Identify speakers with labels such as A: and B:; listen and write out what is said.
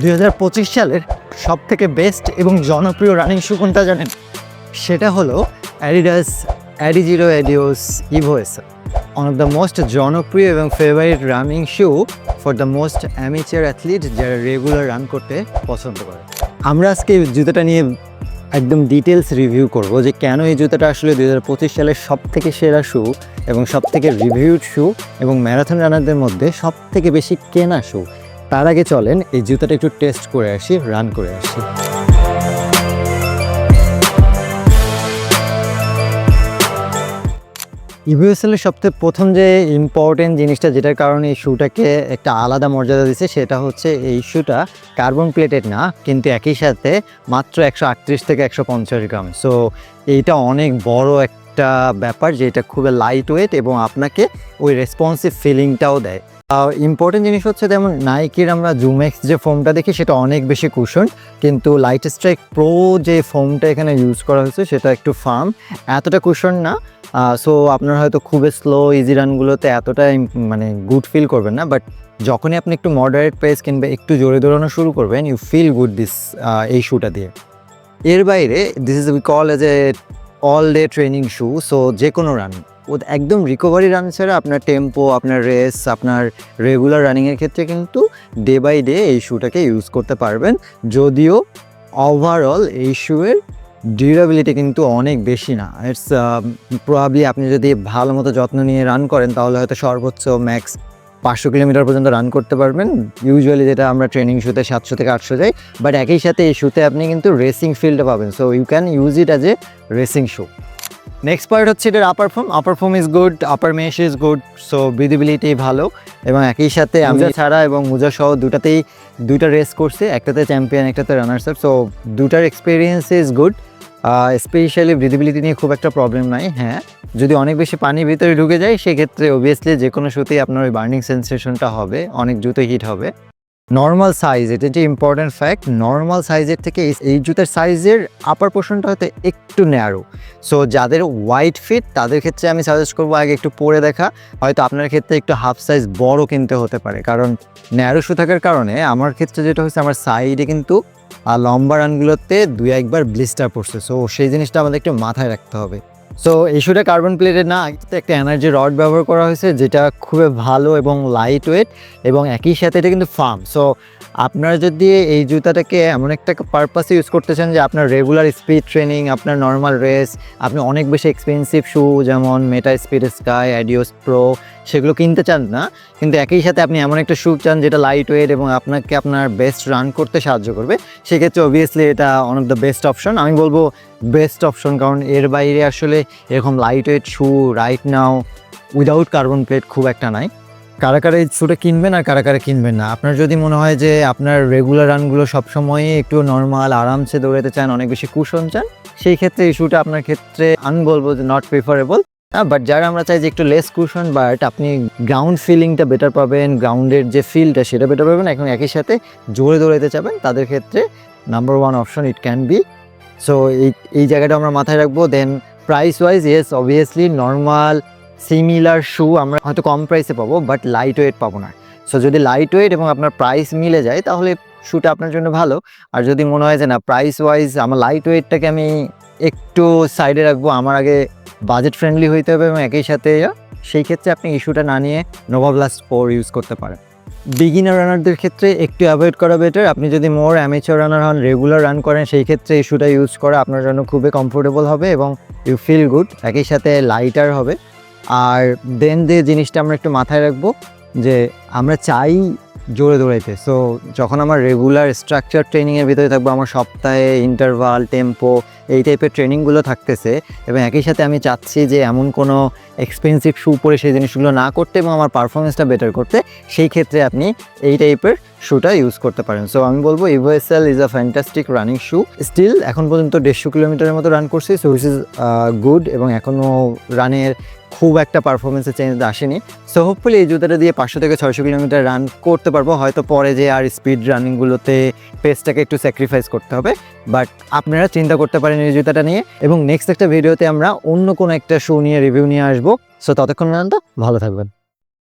A: দুই হাজার পঁচিশ সালের সব থেকে বেস্ট এবং জনপ্রিয় রানিং শু কোনটা জানেন? সেটা হলো Adidas Adizero Adios Evo S one of the most জনপ্রিয় এবং favourite running shoe for the most amateur athlete যারা রেগুলার রান করতে পছন্দ করে। আমরা আজকে এই জুতোটা নিয়ে একদম ডিটেলস রিভিউ করব যে কেন এই জুতোটা আসলে দুই হাজার পঁচিশ সালের সব থেকে সেরা শু এবং সব থেকে রিভিউড শু এবং ম্যারাথন রানারদের মধ্যে সব থেকে বেশি কেনা শু তার আগে চলেন, এই জুতাটা একটু টেস্ট করে আসি রান করে আসি। ইভিএসএলের সবথেকে প্রথম যে ইম্পর্টেন্ট জিনিসটা, যেটার কারণে এই শুটাকে একটা আলাদা মর্যাদা দিচ্ছে সেটা হচ্ছে এই শুটা কার্বন প্লেটেড না, কিন্তু একই সাথে মাত্র একশো আটত্রিশ থেকে একশো পঞ্চাশ গ্রাম। সো এইটা অনেক বড় একটা ব্যাপার যেটা খুবই লাইট ওয়েট এবং আপনাকে ওই রেসপন্সিভ ফিলিংটাও দেয়। ইম্পর্টেন্ট জিনিস হচ্ছে যেমন নাইকির আমরা জুমেক্স যে ফোমটা দেখি, সেটা অনেক বেশি কুশন। কিন্তু লাইট স্ট্রাইক প্রো যে ফোমটা এখানে ইউজ করা হয়েছে, সেটা একটু ফার্ম এতটা কুশন না। সো আপনার হয়তো খুবই স্লো ইজি রানগুলোতে এতটা মানে গুড ফিল করবেন না। বাট যখনই আপনি একটু মডারেট পেস কিংবা একটু জোরে দৌড়ানো শুরু করবেন ইউ ফিল গুড দিস এই শুটা দিয়ে। এর বাইরে this is we call as a all day training shoe so যে কোনো রান একদম রিকভারি রান ছাড়া আপনার টেম্পো আপনার রেস আপনার রেগুলার রানিংয়ের ক্ষেত্রে কিন্তু ডে বাই ডে এই শুটাকে ইউজ করতে পারবেন। যদিও ওভারঅল এই শ্যুয়ের ডিউরেবিলিটি কিন্তু অনেক বেশি না। ইটস প্রবাবলি আপনি যদি ভালো মতো যত্ন নিয়ে রান করেন, তাহলে হয়তো সর্বোচ্চ ম্যাক্স পাঁচশো কিলোমিটার পর্যন্ত রান করতে পারবেন। ইউজুয়ালি যেটা আমরা ট্রেনিং শুতে সাতশো থেকে আটশো যাই বাট একই সাথে এই শুতে আপনি কিন্তু রেসিং ফিল্ডে পাবেন। So you can use it as a racing shoe next part হচ্ছে এটার upper form upper form is good upper mesh is good so breathability ভালো। এবং একই সাথে আমি ছাড়া এবং মুজা সহ দুটাতেই দুইটা রেস করছে একটাতে চ্যাম্পিয়ন একটাতে রানার্স আপ সো দুটার experience is good specially breathability নিয়ে খুব একটা প্রবলেম নাই হ্যাঁ। যদি অনেক বেশি পানির ভিতরে ঢুকে যায় সেক্ষেত্রে অবভিয়াসলি যে কোনো শুতেই আপনার ওই বার্নিং সেন্সেশনটা হবে অনেক জুতো হিট হবে। নর্মাল সাইজ এটা যে ইম্পর্টেন্ট ফ্যাক্ট নর্মাল সাইজের থেকে এই- জুতার সাইজের আপার পোর্শনটা হয়তো একটু ন্যারো সো যাদের হোয়াইট ফিট তাদের ক্ষেত্রে আমি সাজেস্ট করব আগে একটু পরে দেখা। হয়তো আপনার ক্ষেত্রে একটু হাফ সাইজ বড় কিনতে হতে পারে। কারণ ন্যারো শু থাকার কারণে আমার ক্ষেত্রে যেটা হচ্ছে আমার সাইডে কিন্তু লম্বা রানগুলোতে দুই একবার ব্লিস্টার পড়ছে। সো সেই জিনিসটা আমাদের একটু মাথায় রাখতে হবে। সো এই শুটা কার্বন প্লেটের না একটা এনার্জি রড ব্যবহার করা হয়েছে, যেটা খুবই ভালো এবং লাইট ওয়েট এবং একই সাথে এটা কিন্তু ফার্ম সো আপনারা যদি এই জুতাটাকে এমন একটা পারপাসে ইউজ করতে চান যে আপনার রেগুলার স্পিড ট্রেনিং আপনার নর্মাল রেস আপনি অনেক বেশি এক্সপেন্সিভ শু যেমন Meta speed Sky Adios Pro সেগুলো কিনতে চান না, কিন্তু একই সাথে আপনি এমন একটা শু চান যেটা লাইট ওয়েট এবং আপনাকে আপনার বেস্ট রান করতে সাহায্য করবে, সেক্ষেত্রে অবভিয়াসলি এটা one of the best option আমি বলব বেস্ট অপশন কারণ এর বাইরে আসলে এরকম light weight shoe right now without carbon plate খুব একটা নাই। কারা কারা এই শুটা কিনবেন আর কারা কারা কিনবেন না? আপনার যদি মনে হয় যে আপনার রেগুলার রানগুলো সবসময়ই একটু নর্মাল আরামসে দৌড়াতে চান, অনেক বেশি কুশন চান, সেই ক্ষেত্রে এই শুটা আপনার ক্ষেত্রে আমি বলব যে নট প্রিফারেবল বাট যারা আমরা চাই যে একটু লেস কুশন বাট আপনি গ্রাউন্ড ফিলিংটা বেটার পাবেন গ্রাউন্ডের যে ফিলটা সেটা বেটার পাবেন, এখন একই সাথে জোরে দৌড়াতে চাবেন, তাদের ক্ষেত্রে number one option it can be so এই এই জায়গাটা আমরা মাথায় রাখব then price wise yes obviously normal similar shoe আমরা হয়তো কম প্রাইসে পাবো বাট লাইট ওয়েট পাবো না। সো যদি লাইট ওয়েট এবং আপনার প্রাইস মিলে যায়, তাহলে শুটা আপনার জন্য ভালো। আর যদি মনে হয় যে না প্রাইস ওয়াইজ আমার লাইট ওয়েটটাকে আমি একটু সাইডে রাখব, আমার আগে বাজেট ফ্রেন্ডলি হইতে হবে এবং একই সাথে, সেই ক্ষেত্রে আপনি ইস্যুটা না নিয়ে নোভা ফোর ইউজ করতে পারেন। বিগিনার রানারদের ক্ষেত্রে একটু অ্যাভয়েড করা বেটার আপনি যদি মোর অ্যামেচার রানার হন রেগুলার রান করেন, সেই ক্ষেত্রে এই ইস্যুটা ইউজ করা আপনার জন্য খুবই কমফোর্টেবল হবে এবং ইউ ফিল গুড একই সাথে লাইটার হবে। আর দেন যে জিনিসটা আমরা একটু মাথায় রাখব, যে আমরা চাই জোরে দৌড়াইতে। সো যখন আমার রেগুলার স্ট্রাকচার ট্রেনিংয়ের ভিতরে থাকব, আমার সপ্তাহে ইন্টারভাল টেম্পো এই টাইপের ট্রেনিংগুলো থাকতেছে এবং একই সাথে আমি চাচ্ছি যে এমন কোনো এক্সপেন্সিভ শ্যু পরে সেই জিনিসগুলো না করতে এবং আমার পারফরমেন্সটা বেটার করতে, সেই ক্ষেত্রে আপনি এই টাইপের শুটা ইউজ করতে পারেন। সো আমি বলব Evo SL is a fantastic running shoe still এখন পর্যন্ত দেড়শো কিলোমিটারের মতো রান করছি সো উইচ ইজ গুড এবং এখনও রানের খুব একটা পারফরমেন্সের চেঞ্জ আসেনি। সো হোপফুলি এই জুতাটা দিয়ে পাঁচশো থেকে ছয়শো কিলোমিটার রান করতে পারব। হয়তো পরে যে আর স্পিড রানিংগুলোতে পেসটাকে একটু স্যাক্রিফাইস করতে হবে। বাট আপনারা চিন্তা করতে পারেন এই জুতাটা নিয়ে। এবং নেক্সট একটা ভিডিওতে আমরা অন্য কোনো একটা শো নিয়ে রিভিউ নিয়ে আসব। সো ততক্ষণ পর্যন্ত ভালো থাকবেন।